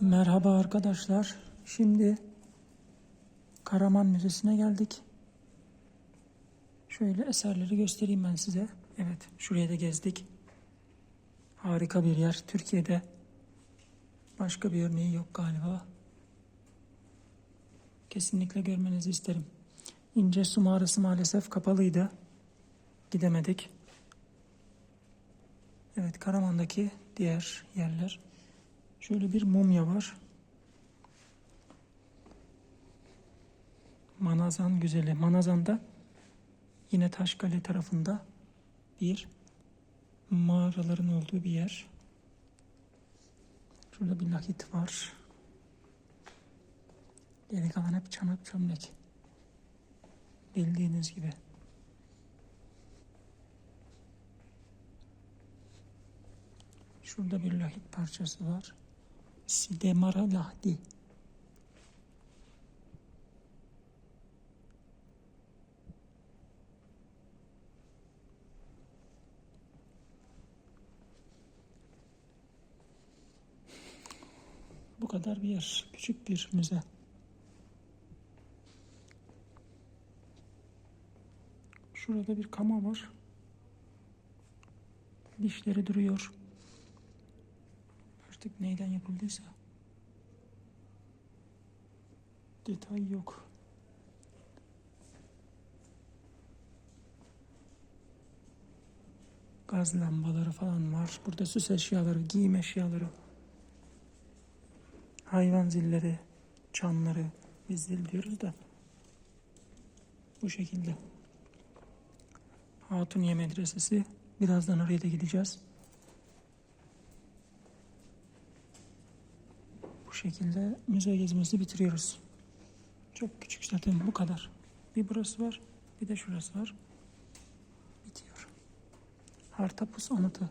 Merhaba arkadaşlar. Şimdi Karaman Müzesi'ne geldik. Şöyle eserleri göstereyim ben size. Evet, şuraya da gezdik. Harika bir yer. Türkiye'de başka bir örneği yok galiba. Kesinlikle görmenizi isterim. İnce su mağarası maalesef kapalıydı. Gidemedik. Evet, Karaman'daki diğer yerler. Şöyle bir mumya var. Manazan güzeli. Manazan'da yine Taşkale tarafında bir mağaraların olduğu bir yer. Şurada bir lahit var. Geri kalan hep çanak çömlek. Bildiğiniz gibi. Şurada bir lahit parçası var. Sidemara Lahdi. Bu kadar bir yer. Küçük bir müze. Şurada bir kama var. Dişleri duruyor. Artık neyden yapıldıysa. Detay yok. Gaz lambaları falan var. Burada süs eşyaları, giyim eşyaları. Hayvan zilleri, çanları. Biz zil diyoruz da. Bu şekilde. Hatuniye Medresesi. Birazdan oraya da gideceğiz. Bu şekilde müze gezimizi bitiriyoruz. Çok küçük zaten bu kadar. Bir burası var, bir de şurası var. Bitiyor. Hartapus anıtı.